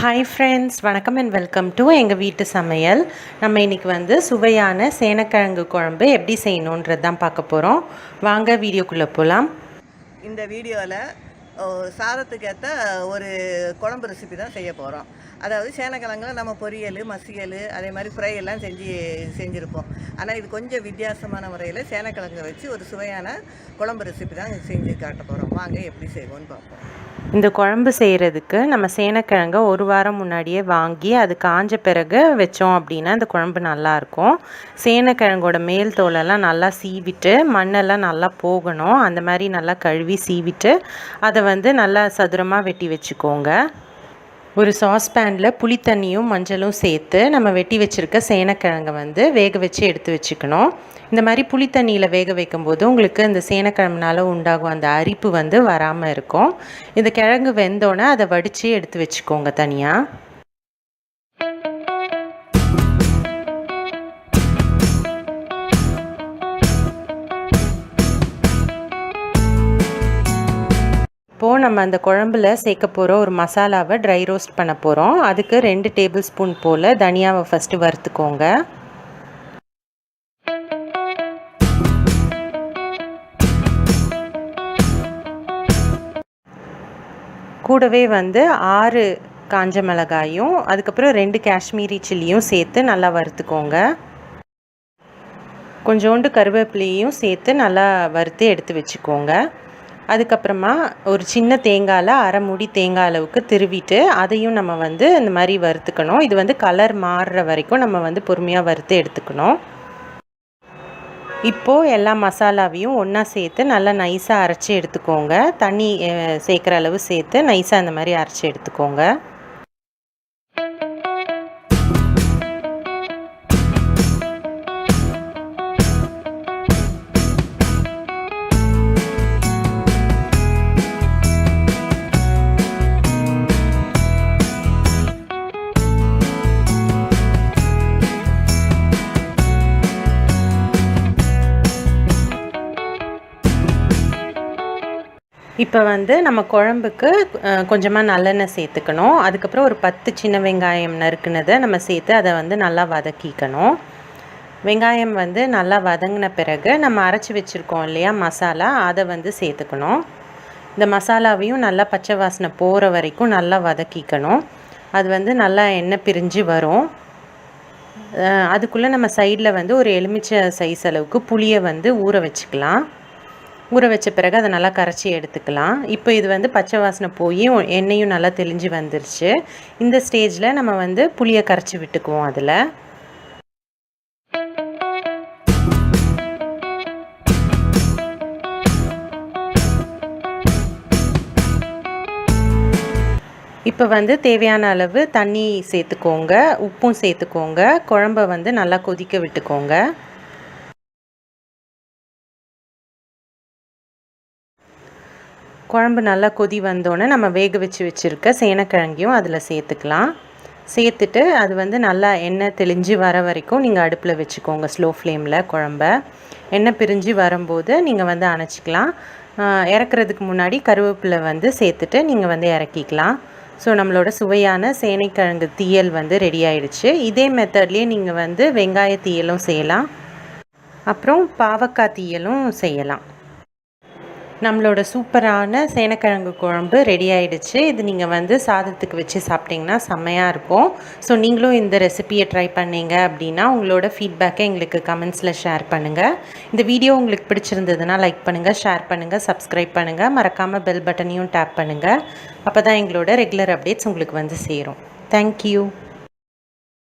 Hi friends வணக்கம் and welcome to எங்கள் வீட்டு சமையல். நம்ம இன்றைக்கி வந்து சுவையான சேனக்கிழங்கு குழம்பு எப்படி செய்யணுன்றது தான் பார்க்க போகிறோம் வாங்க வீடியோக்குள்ளே போகலாம் இந்த வீடியோவில் சாதத்துக்கேற்ற ஒரு குழம்பு ரெசிபி தான் செய்ய போகிறோம் அதாவது சேனக்கிழங்குல நம்ம பொரியல் மசியல் அதே மாதிரி ஃப்ரை எல்லாம் செஞ்சு செஞ்சுருப்போம். ஆனால் இது கொஞ்சம் வித்தியாசமான முறையில் சேனக்கிழங்கு வச்சு ஒரு சுவையான குழம்பு ரெசிபி தான் செஞ்சு காட்ட போகிறோம் வாங்க எப்படி செய்வோம்னு பார்ப்போம். இந்த குழம்பு செய்கிறதுக்கு நம்ம சேனக்கிழங்க ஒரு வாரம் முன்னாடியே வாங்கி அது காஞ்ச பிறகு வச்சோம் அப்படின்னா இந்த குழம்பு நல்லாயிருக்கும். சேனக்கிழங்கோட மேல் தோலெல்லாம் நல்லா சீவிட்டு மண்ணெல்லாம் நல்லா போகணும். அந்த மாதிரி நல்லா கழுவி சீவிட்டு அதை வந்து நல்லா சதுரமாக வெட்டி வச்சுக்கோங்க. ஒரு சாஸ்பேனில் புளித்தண்ணியும் மஞ்சளும் சேர்த்து நம்ம வெட்டி வச்சுருக்க சேனக்கிழங்கை வந்து வேக வச்சு எடுத்து வச்சுக்கணும். இந்த மாதிரி புளித்தண்ணியில் வேக வைக்கும்போது உங்களுக்கு இந்த சேனக்கிழங்குனால உண்டாகும் அந்த அரிப்பு வந்து வராமல் இருக்கும். இந்த கிழங்கு வெந்தோடனே அதை வடித்து எடுத்து வச்சுக்கோங்க தனியாக இப்போது நம்ம அந்த குழம்புல சேர்க்க போகிற ஒரு மசாலாவை ட்ரை ரோஸ்ட் பண்ண போகிறோம் அதுக்கு ரெண்டு டேபிள் ஸ்பூன் போல் தனியாவை ஃபஸ்ட்டு வறுத்துக்கோங்க. கூடவே வந்து ஆறு காஞ்ச மிளகாயும் அதுக்கப்புறம் ரெண்டு காஷ்மீரி சில்லியும் சேர்த்து நல்லா வறுத்துக்கோங்க. கொஞ்சோண்டு கருவேப்பிலையும் சேர்த்து நல்லா வறுத்து எடுத்து வச்சுக்கோங்க. அதுக்கப்புறமா ஒரு சின்ன தேங்காயில் அரை மூடி தேங்காய் அளவுக்கு திருவிட்டு அதையும் நம்ம வந்து இந்த மாதிரி வறுத்துக்கணும். இது வந்து கலர் மாறுற வரைக்கும் நம்ம வந்து பொறுமையாக வறுத்து எடுத்துக்கணும். இப்போது எல்லா மசாலாவையும் ஒன்றா சேர்த்து நல்லா நைஸாக அரைச்சி எடுத்துக்கோங்க. தண்ணி சேர்க்குற அளவு சேர்த்து நைஸாக இந்த மாதிரி அரைச்சி எடுத்துக்கோங்க. இப்போ வந்து நம்ம குழம்புக்கு கொஞ்சமாக நல்லெண்ணெய் சேர்த்துக்கணும். அதுக்கப்புறம் ஒரு பத்து சின்ன வெங்காயம் நறுக்குனதை நம்ம சேர்த்து அதை வந்து நல்லா வதக்கிக்கணும். வெங்காயம் வந்து நல்லா வதங்கின பிறகு நம்ம அரைச்சி வச்சுருக்கோம் இல்லையா மசாலா அதை வந்து சேர்த்துக்கணும். இந்த மசாலாவையும் நல்லா பச்சை வாசனை போகிற வரைக்கும் நல்லா வதக்கிக்கணும். அது வந்து நல்லா எண்ணெய் பிரிஞ்சு வரும். அதுக்குள்ளே நம்ம சைடில் வந்து ஒரு எலுமிச்சை சைஸ் அளவுக்கு புளியை வந்து ஊற வச்சுக்கலாம். ஊற வச்ச பிறகு அதை நல்லா கரைச்சி எடுத்துக்கலாம். இப்போ இது வந்து பச்சை வாசனை போய் எண்ணெயும் நல்லா தெளிஞ்சு வந்துருச்சு. இந்த ஸ்டேஜில் நம்ம வந்து புளியை கரைச்சி விட்டுக்குவோம் அதில். இப்போ வந்து தேவையான அளவு தண்ணி சேர்த்துக்கோங்க உப்பும் சேர்த்துக்கோங்க குழம்ப வந்து நல்லா கொதிக்க விட்டுக்கோங்க. குழம்பு நல்லா கொதி வந்தோடனே நம்ம வேக வச்சு வச்சுருக்க சேனக்கிழங்கையும் அதில் சேர்த்துக்கலாம். சேர்த்துட்டு அது வந்து நல்லா எண்ணெய் தெளிஞ்சு வர வரைக்கும் நீங்கள் அடுப்பில் வச்சுக்கோங்க ஸ்லோ ஃப்ளேமில் குழம்ப. எண்ணெய் பிரிஞ்சு வரும்போது நீங்கள் வந்து அணைச்சிக்கலாம். இறக்குறதுக்கு முன்னாடி கருவேப்பிலை வந்து சேர்த்துட்டு நீங்கள் வந்து இறக்கிக்கலாம். ஸோ நம்மளோட சுவையான சேனைக்கிழங்கு தீயல் வந்து ரெடி ஆயிடுச்சு. இதே மெத்தட்லேயே நீங்கள் வந்து வெங்காய தீயலும் செய்யலாம். அப்புறம் பாவக்காய் தீயலும் செய்யலாம். நம்மளோட சூப்பரான சேனக்கிழங்கு குழம்பு ரெடி ஆகிடுச்சு இது நீங்கள் வந்து சாதத்துக்கு வச்சு சாப்பிட்டிங்கன்னா செம்மையாக இருக்கும். ஸோ நீங்களும் இந்த ரெசிப்பியை ட்ரை பண்ணீங்க அப்படின்னா உங்களோட ஃபீட்பேக்கை எங்களுக்கு கமெண்ட்ஸில் ஷேர் பண்ணுங்கள் இந்த வீடியோ உங்களுக்கு பிடிச்சிருந்ததுன்னா லைக் பண்ணுங்கள் ஷேர் பண்ணுங்கள் சப்ஸ்கிரைப் பண்ணுங்கள் மறக்காமல் பெல் பட்டனையும் டேப் பண்ணுங்கள் அப்போ தான் எங்களோட ரெகுலர் அப்டேட்ஸ் உங்களுக்கு வந்து சேரும். தேங்க்யூ